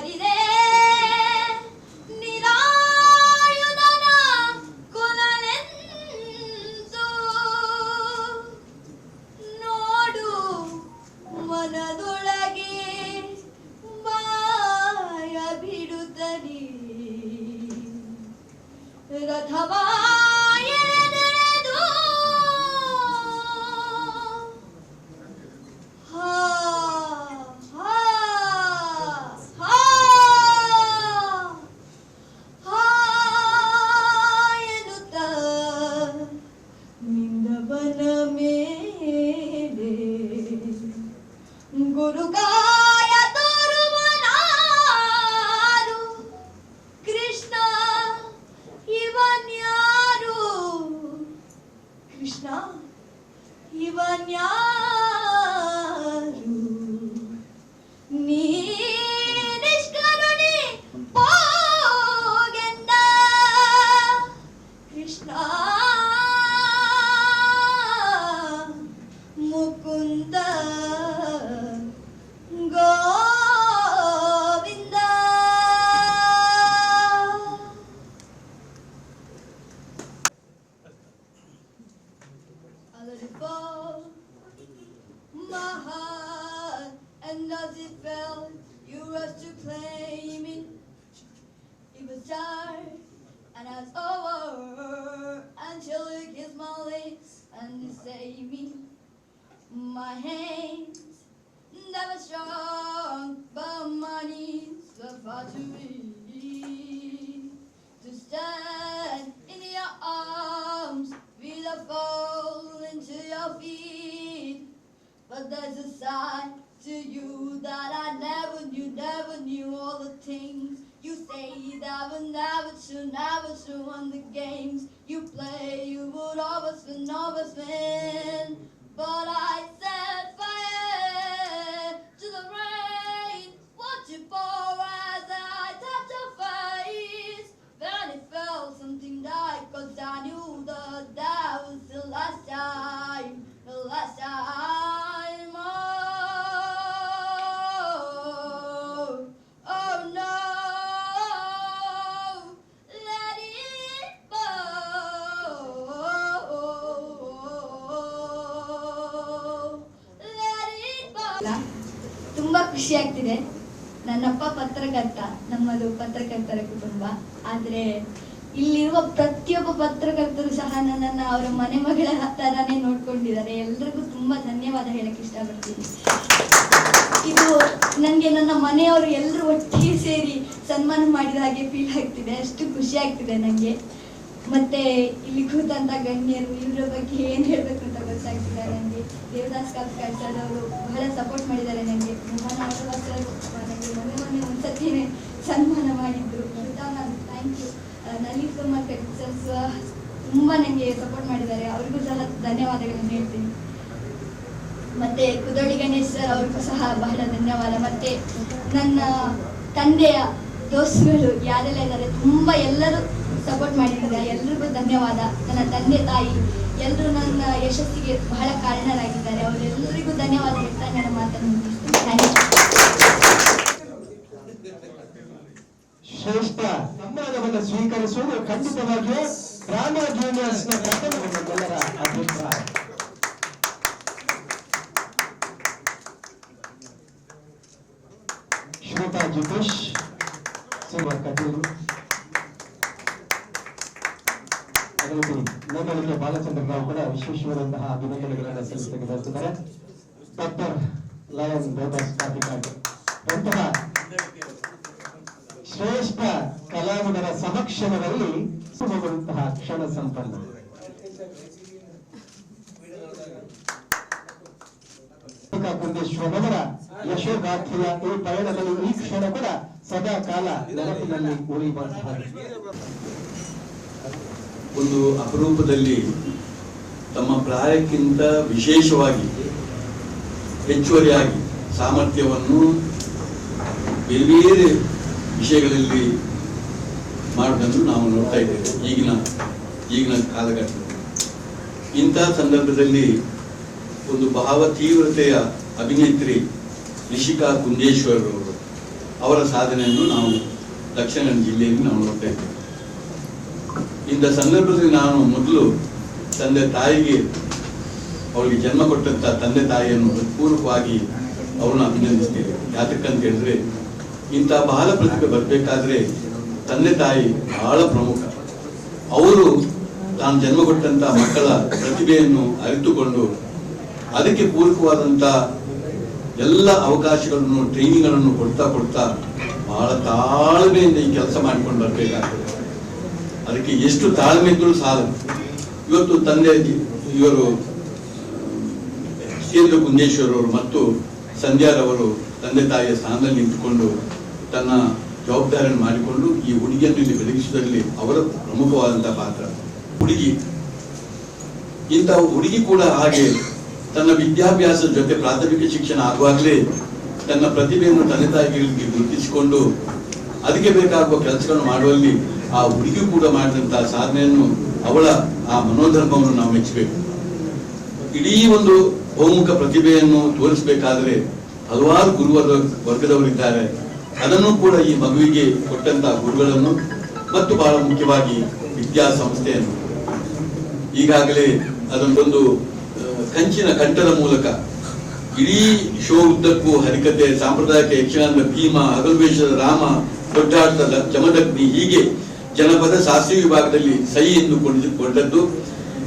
ಬರಿದೆ 一万年。Was over until you kissed my lips and you me. My hands never strong, but my knees were far too weak to stand in your arms with a fall into your feet. But there's a side to you that I never knew, never knew all the things you say that were never true, never true on the games you play. You would always win, always win. ಖುಷಿ ಆಗ್ತಿದೆ. ನನ್ನಪ್ಪ ಪತ್ರಕರ್ತ, ನಮ್ಮದು ಪತ್ರಕರ್ತರ ಕುಟುಂಬ. ಆದ್ರೆ ಇಲ್ಲಿರುವ ಪ್ರತಿಯೊಬ್ಬ ಪತ್ರಕರ್ತರು ಸಹ ನನ್ನನ್ನ ಅವರ ಮನೆ ಮಗಳ ತರಾನೇ ನೋಡ್ಕೊಂಡಿದ್ದಾರೆ. ಎಲ್ರಿಗೂ ತುಂಬಾ ಧನ್ಯವಾದ ಹೇಳಕ್ ಇಷ್ಟಪಡ್ತೀನಿ. ಇದು ನನಗೆ ನನ್ನ ಮನೆಯವರು ಎಲ್ಲರೂ ಒಟ್ಟಿಗೆ ಸೇರಿ ಸನ್ಮಾನ ಮಾಡಿದ ಹಾಗೆ ಫೀಲ್ ಆಗ್ತಿದೆ. ಅಷ್ಟು ಖುಷಿ ಆಗ್ತಿದೆ ನನಗೆ ಮತ್ತೆ ಇಲ್ಲಿ ಕೂತಂತ ಗಣ್ಯರು, ಇವರ ಬಗ್ಗೆ ಏನ್ ಹೇಳ್ಬೇಕು ಅಂತ ಗೊತ್ತಾಗ್ತಿಲ್ಲ ನನಗೆ ದೇವದಾಸ್ ಕಾಪ್ ಅವರು ಬಹಳ ಸಪೋರ್ಟ್ ಮಾಡಿದ್ದಾರೆ ನನಗೆ ಸರ್ ನನಗೆ ಮೊನ್ನೆ ಮೊನ್ನೆ ಒಂದ್ಸತಿ ಸನ್ಮಾನ ಮಾಡಿದ್ರು. Thank you Nalith Kumar cultures ತುಂಬಾ ನನಗೆ ಸಪೋರ್ಟ್ ಮಾಡಿದ್ದಾರೆ. ಅವ್ರಿಗೂ ಸಹ ಧನ್ಯವಾದಗಳನ್ನು ಹೇಳ್ತೀನಿ. ಮತ್ತೆ ಕುದೋಳಿ ಗಣೇಶ್ ಸರ್ ಅವ್ರಿಗೂ ಸಹ ಬಹಳ ಧನ್ಯವಾದ. ಮತ್ತೆ ನನ್ನ ತಂದೆಯ ದೋಸ್ತುಗಳು ಯಾರೆಲ್ಲ ಇದ್ದಾರೆ, ತುಂಬಾ ಎಲ್ಲರೂ ಸಪೋರ್ಟ್ ಮಾಡಿದ್ದಾರೆ ಎಲ್ರಿಗೂ ಧನ್ಯವಾದ. ನನ್ನ ತಂದೆ ತಾಯಿ ಎಲ್ಲರೂ ನನ್ನ ಯಶಸ್ಸಿಗೆ ಬಹಳ ಕಾರಣರಾಗಿದ್ದಾರೆ. ಅವರೆಲ್ಲರಿಗೂ ಧನ್ಯವಾದ ಹೇಳ್ತಾ ನನ್ನ ಮಾತನ್ನು ಶ್ರೇಷ್ಠ ಸಮ್ಮಾನವನ್ನು ಸ್ವೀಕರಿಸುವುದು ಖಂಡಿತವಾಗಿಯೂ ರಾಮ ಜೂನಿಯರ್ಸ್ನ ಕರ್ತವ್ಯ ನಮ್ಮೆಲ್ಲರ ಅಭಿಪ್ರಾಯ. ಶ್ವೇತಾ ಜಿತೇಶ್ ಸೇವಾ ಕಟೀಲು. ರೀತಿ ನಮ್ಮಲ್ಲಿಗೆ ಬಾಲಚಂದ್ರ ರಾವ್ ಕೂಡ ವಿಶೇಷವಾದಂತಹ ಅಭಿನಂದನೆಗಳನ್ನು ಸಲ್ಲಿಸಲಿಕ್ಕೆ ಬರುತ್ತಿದ್ದಾರೆ ಡಾಕ್ಟರ್ ಲಯನ್ ಅಂತಹ ಶ್ರೇಷ್ಠ ಕಲಾವಿದರ ಸಮಕ್ಷಮದಲ್ಲಿ ಹೋಗುವಂತಹ ಕ್ಷಣ ಸಂಪನ್ನ. ಕುಂದೇಶ್ವರವರ ಯಶೋಗಾಥೆಯ ಈ ಪಯಣದಲ್ಲಿ ಈ ಕ್ಷಣ ಕೂಡ ಸದಾ ಕಾಲ ನೆನಪಿನಲ್ಲಿ ಉಳಿಯುವಂತಹ ಒಂದು ಅಪರೂಪದಲ್ಲಿ ತಮ್ಮ ಪ್ರಾಯಕ್ಕಿಂತ ವಿಶೇಷವಾಗಿ ಹೆಚ್ಚುವರಿಯಾಗಿ ಸಾಮರ್ಥ್ಯವನ್ನು ಬೇರೆ ಬೇರೆ ವಿಷಯಗಳಲ್ಲಿ ಮಾಡುವುದನ್ನು ನಾವು ನೋಡ್ತಾ ಇದ್ದೇವೆ. ಈಗಿನ ಈಗಿನ ಕಾಲಘಟ್ಟ ಇಂತಹ ಸಂದರ್ಭದಲ್ಲಿ ಒಂದು ಭಾವ ತೀವ್ರತೆಯ ಅಭಿನೇತ್ರಿ ರಿಷಿಕಾ ಕುಂದೇಶ್ವರ್ ಅವರು ಅವರ ಸಾಧನೆಯನ್ನು ನಾವು ದಕ್ಷಿಣ ಜಿಲ್ಲೆಯಲ್ಲಿ ನಾವು ನೋಡ್ತಾ ಇದ್ದೇವೆ. ಇಂಥ ಸಂದರ್ಭದಲ್ಲಿ ನಾನು ಮೊದಲು ತಂದೆ ತಾಯಿಗೆ ಅವಳಿಗೆ ಜನ್ಮ ಕೊಟ್ಟಂತ ತಂದೆ ತಾಯಿಯನ್ನು ಹೃತ್ಪೂರ್ವಕವಾಗಿ ಅವ್ರನ್ನ ಅಭಿನಂದಿಸ್ತೇವೆ ಯಾತಕ್ಕಂತ ಹೇಳಿದ್ರೆ, ಇಂಥ ಬಹಳ ಪ್ರತಿಭೆ ಬರಬೇಕಾದ್ರೆ ತಂದೆ ತಾಯಿ ಬಹಳ ಪ್ರಮುಖ. ಅವರು ತಾನು ಜನ್ಮ ಕೊಟ್ಟಂತ ಮಕ್ಕಳ ಪ್ರತಿಭೆಯನ್ನು ಅರಿತುಕೊಂಡು ಅದಕ್ಕೆ ಪೂರಕವಾದಂತ ಎಲ್ಲ ಅವಕಾಶಗಳನ್ನು ಟ್ರೈನಿಂಗ್ಗಳನ್ನು ಕೊಡ್ತಾ ಕೊಡ್ತಾ ಬಹಳ ತಾಳ್ಮೆಯಿಂದ ಈ ಕೆಲಸ ಮಾಡಿಕೊಂಡು ಬರಬೇಕಾಗ್ತದೆ. ಅದಕ್ಕೆ ಎಷ್ಟು ತಾಳ್ಮೆ ಇದ್ರೂ ಸಾಲದು. ಇವತ್ತು ತಂದೆ ಇವರು ಕೇಂದ್ರ ಕುಂದೇಶ್ವರ್ ಅವರು ಮತ್ತು ಸಂಧ್ಯಾರವರು ತಂದೆ ತಾಯಿಯ ಸ್ಥಾನದಲ್ಲಿ ನಿಂತುಕೊಂಡು ತನ್ನ ಜವಾಬ್ದಾರಿಯನ್ನು ಮಾಡಿಕೊಂಡು ಈ ಹುಡುಗಿಯನ್ನು ಇಲ್ಲಿ ಬೆಳಗಿಸುವುದರಲ್ಲಿ ಅವರ ಪ್ರಮುಖವಾದಂತಹ ಪಾತ್ರ. ಹುಡುಗಿ. ಇಂತಹ ಹುಡುಗಿ ಕೂಡ ಹಾಗೆ ತನ್ನ ವಿದ್ಯಾಭ್ಯಾಸದ ಜೊತೆ ಪ್ರಾಥಮಿಕ ಶಿಕ್ಷಣ ಆಗುವಾಗಲೇ ತನ್ನ ಪ್ರತಿಭೆಯನ್ನು ತಂದೆ ತಾಯಿಗಳಿಗೆ ಗುರುತಿಸಿಕೊಂಡು ಅದಕ್ಕೆ ಬೇಕಾಗುವ ಕೆಲಸಗಳನ್ನು ಮಾಡುವಲ್ಲಿ ಆ ಹುಡುಗಿ ಕೂಡ ಮಾಡಿದಂತಹ ಸಾಧನೆಯನ್ನು ಅವಳ ಆ ಮನೋಧರ್ಮವನ್ನು ನಾವು ಮೆಚ್ಚಬೇಕು. ಇಡೀ ಒಂದು ಬಹುಮುಖ ಪ್ರತಿಭೆಯನ್ನು ತೋರಿಸಬೇಕಾದರೆ ಹಲವಾರು ಗುರುವರ್ಗ ವರ್ಗದವರಿದ್ದಾರೆ. ಅದನ್ನು ಕೂಡ ಈ ಮಗುವಿಗೆ ಕೊಟ್ಟಂತಹ ಗುರುಗಳನ್ನು ಮತ್ತು ಬಹಳ ಮುಖ್ಯವಾಗಿ ವಿದ್ಯಾಸಂಸ್ಥೆಯನ್ನು ಈಗಾಗಲೇ ಅದೊಂದೊಂದು ಕಂಚಿನ ಕಂಠದ ಮೂಲಕ ಇಡೀ ಶೋ ಉದ್ದಕ್ಕೂ ಹರಿಕತೆ, ಸಾಂಪ್ರದಾಯಿಕ ಯಕ್ಷಗಾನದ ಭೀಮ ಅಗಲ್ವೇಶ್ವರ ರಾಮ ದೊಡ್ಡಾಟದ ಚಮದಗ್ನಿ ಹೀಗೆ ಜನಪದ ಶಾಸ್ತ್ರೀಯ ವಿಭಾಗದಲ್ಲಿ ಸಹಿ ಎಂದು ಕೊಂಡಿದ್ದದ್ದು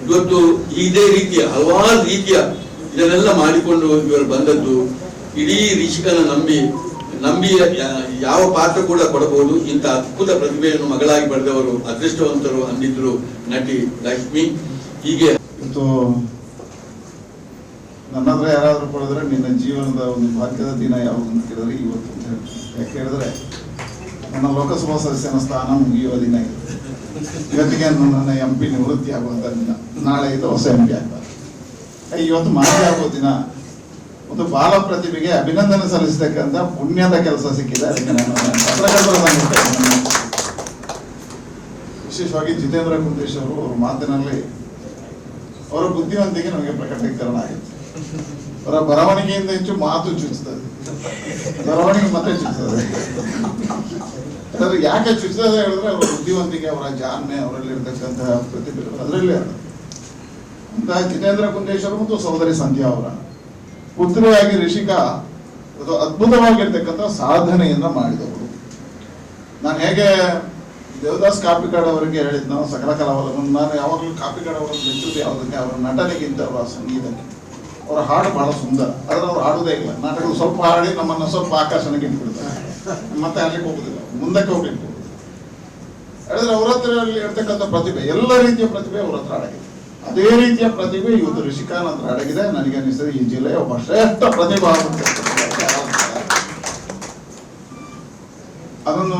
ಇವತ್ತು ಇದೇ ರೀತಿಯ ಹಲವಾರು ರೀತಿಯ ಇದನ್ನೆಲ್ಲ ಮಾಡಿಕೊಂಡು ಇವರು ಬಂದದ್ದು. ಇಡೀ ರಿಷಿಕನ ನಂಬಿ ನಂಬಿ ಯಾವ ಪಾತ್ರ ಕೂಡ ಕೊಡಬಹುದು ಇಂಥ ಅದ್ಭುತ ಪ್ರತಿಭೆಯನ್ನು ಮಗಳಾಗಿ ಪಡೆದವರು, ಅದೃಷ್ಟವಂತರು ಅಂದಿದ್ರು ನಟಿ ಲಕ್ಷ್ಮಿ. ಹೀಗೆ ಇವತ್ತು ನನ್ನ ಹತ್ರ ಯಾರಾದ್ರೂ ಪಡೆದ್ರೆ ನಿನ್ನ ಜೀವನದ ಒಂದು ಭಾಗ್ಯದ ದಿನ ಯಾವುದು ಅಂತ ಕೇಳಿದ್ರೆ ಇವತ್ತು ಯಾಕೆ ಹೇಳಿದ್ರೆ ನನ್ನ ಲೋಕಸಭಾ ಸದಸ್ಯನ ಸ್ಥಾನ ಮುಗಿಯುವ ದಿನ ಇದು. ಇವತ್ತಿಗೆ ನನ್ನ ಎಂ ಪಿ ನಿವೃತ್ತಿ ಆಗುವಂತ ದಿನ ನಾಳೆ ಇದು ಹೊಸ ಎಂ ಪಿ ಆಗ್ತಾರೆ ಇವತ್ತು ಮಾಜಿ ಆಗೋ ದಿನ. ಒಂದು ಬಾಲ ಪ್ರತಿಭೆಗೆ ಅಭಿನಂದನೆ ಸಲ್ಲಿಸತಕ್ಕಂತ ಪುಣ್ಯದ ಕೆಲಸ ಸಿಕ್ಕಿದೆ. ಅದಕ್ಕೆ ನಾನು ಪತ್ರಕರ್ತರ ಸಂಘಟನೆ ವಿಶೇಷವಾಗಿ ಜಿತೇಂದ್ರ ಕುಂದೇಶ್ ಅವರು ಅವರ ಮಾತಿನಲ್ಲಿ ಅವರ ಬುದ್ಧಿವಂತಿಕೆ ನಮಗೆ ಪ್ರಕಟೀಕರಣ ಆಗುತ್ತೆ ಅವರ ಬರವಣಿಗೆಯಿಂದ ಹೆಚ್ಚು ಮಾತು ಚುಚ್ಚುತ್ತದೆ ಬರವಣಿಗೆ ಮತ್ತೆ ಚುಚ್ಚುತ್ತದೆ ಅದ್ರ ಯಾಕೆ ಚಿತ್ರದ ಹೇಳಿದ್ರೆ ಅವರ ಬುದ್ಧಿವಂತಿಕೆ, ಅವರ ಜಾಣ್ಮೆ, ಅವರಲ್ಲಿ ಇರತಕ್ಕಂತಹ ಪ್ರತಿಭೆ ಅದರಲ್ಲೇ ಅದು. ಅಂತ ಜಿತೇಂದ್ರ ಕುಂದೇಶ್ವರ ಮತ್ತು ಸಹೋದರಿ ಸಂಧ್ಯಾ ಅವರ. ಪುತ್ರಿಯಾಗಿ ರಿಷಿಕಾ, ಅದು ಅದ್ಭುತವಾಗಿರ್ತಕ್ಕಂಥ ಸಾಧನೆಯನ್ನ ಮಾಡಿದವರು. ನಾನು ಹೇಗೆ ದೇವದಾಸ್ ಕಾಪಿಕಾಡ್ ಅವರಿಗೆ ಹೇಳಿದ್ನೋ ಸಕಲ ಕಲಾವಲವನ್ನು ನಾನು ಯಾವಾಗಲೂ ಕಾಪಿಕಾಡ್ ಅವರನ್ನು ಮೆಚ್ಚುತ್ತೆ ಯಾವುದಕ್ಕೆ, ಅವರ ನಟನೆಗಿಂತ ಅವರ ಸಂಗೀತಕ್ಕೆ. ಅವರ ಹಾಡು ಬಹಳ ಸುಂದರ. ಆದ್ರೆ ಅವ್ರು ಹಾಡೋದೇ ಇಲ್ಲ. ನಾಟಕಗಳು ಸ್ವಲ್ಪ ಹಾಡಿ, ನಮ್ಮನ್ನ ಸ್ವಲ್ಪ ಆಕರ್ಷಣೆಗೆ ಇಟ್ಬಿಡ್ತಾರೆ. ಮತ್ತೆ ಅಲ್ಲಿಗೆ ಹೋಗುದಿಲ್ಲ. ಮುಂದಕ್ಕೆ ಹೋಗ್ಬೇಕು. ಹೇಳಿದ್ರೆ ಅವರ ಹತ್ರ ಇರ್ತಕ್ಕಂಥ ಪ್ರತಿಭೆ, ಎಲ್ಲ ರೀತಿಯ ಪ್ರತಿಭೆ ಅವರ ಹತ್ರ ಅಡಗಿದೆ. ಅದೇ ರೀತಿಯ ಪ್ರತಿಭೆ ಇವತ್ತು ರಿಷಿಕಾನ್ ಹತ್ರ ಅಡಗಿದೆ. ನನಗೆ ಅನಿಸ್ತದೆ ಈ ಜಿಲ್ಲೆಯ ಒಬ್ಬ ಶ್ರೇಷ್ಠ ಪ್ರತಿಭಾ ಅದನ್ನು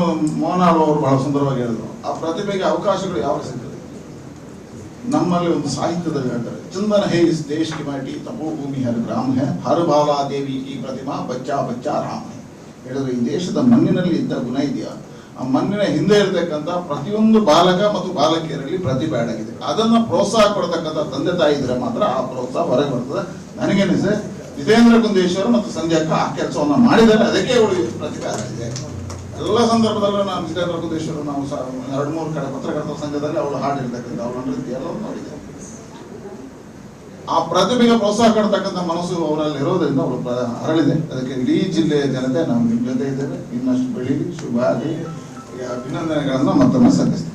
ಆಳ್ವ ಅವರು ಬಹಳ ಸುಂದರವಾಗಿ ಹೇಳಿದ್ರು. ಆ ಪ್ರತಿಭೆಗೆ ಅವಕಾಶಗಳು ಯಾವ ಸಿಗ್ತದೆ? ನಮ್ಮಲ್ಲಿ ಒಂದು ಸಾಹಿತ್ಯದ ಹೇಳ್ತಾರೆ ಚಂದನ ಹೇ ಇಸ್ ದೇಶ್ ಕಿ ಮಾಟಿ ತಪೋಭೂಮಿ ಹರ್ ಗ್ರಾಮ ಹೇ, ಹರ್ ಬಾಲಾ ದೇವಿ ಈ ಪ್ರತಿಮಾ, ಬಚ್ಚಾ ಬಚ್ಚಾ ರಾಮ. ಹೇಳಿದ್ರೆ, ಈ ದೇಶದ ಮಣ್ಣಿನಲ್ಲಿ ಇದ್ದ ಗುಣ ಇದೆಯಾ? ಆ ಮಣ್ಣಿನ ಹಿಂದೆ ಇರತಕ್ಕಂತ ಪ್ರತಿಯೊಂದು ಬಾಲಕ ಮತ್ತು ಬಾಲಕಿಯರಲ್ಲಿ ಪ್ರತಿಭೆ ಅಡಗಿದೆ ಅದನ್ನ ಪ್ರೋತ್ಸಾಹ ಕೊಡತಕ್ಕಂತ ತಂದೆ ತಾಯಿ ಇದ್ರೆ ಮಾತ್ರ ಆ ಪ್ರೋತ್ಸಾಹ ಹೊರಗೆ ಬರ್ತದೆ. ನನಗೇನಿದೆ ಜಿತೇಂದ್ರ ಕುಂದೇಶ್ವರ ಮತ್ತು ಸಂಧ್ಯಾಕ್ಕ ಆ ಕೆಲಸವನ್ನ ಮಾಡಿದರೆ ಅದಕ್ಕೆ ಅವಳು ಪ್ರತಿಕಾರ ಇದೆ. ಎಲ್ಲ ಸಂದರ್ಭದಲ್ಲೂ ನಾನು ಜಿತೇಂದ್ರ ಕುಂದೇಶ್ವರ ನಾವು ಎರಡು ಮೂರು ಕಡೆ ಪತ್ರಕರ್ತರ ಸಂಘದಲ್ಲಿ ಅವಳು ಹಾಡಿರ್ತಕ್ಕಂಥ ಅವಳ ನೃತ್ಯ ಎಲ್ಲವೂ ನೋಡಿದೆ ಆ ಪ್ರತಿಭೆಗೆ ಪ್ರೋತ್ಸಾಹ ಕೊಡ್ತಕ್ಕಂಥ ಮನಸ್ಸು ಅವರಲ್ಲಿ ಇರೋದ್ರಿಂದ ಅವಳು ಅರಳಿದೆ. ಅದಕ್ಕೆ ಇಡೀ ಜಿಲ್ಲೆಯ ಜನತೆ, ನಾವು ನಿಮ್ಮ ಜೊತೆ ಇದ್ದೇವೆ. ಇನ್ನಷ್ಟು ಬೆಳೀಲಿ. ಶುಭ ಆಗಲಿ. ಅಭಿನಂದನೆಗಳನ್ನು ಮತ್ತೊಮ್ಮೆ ಸಲ್ಲಿಸ್ತೇವೆ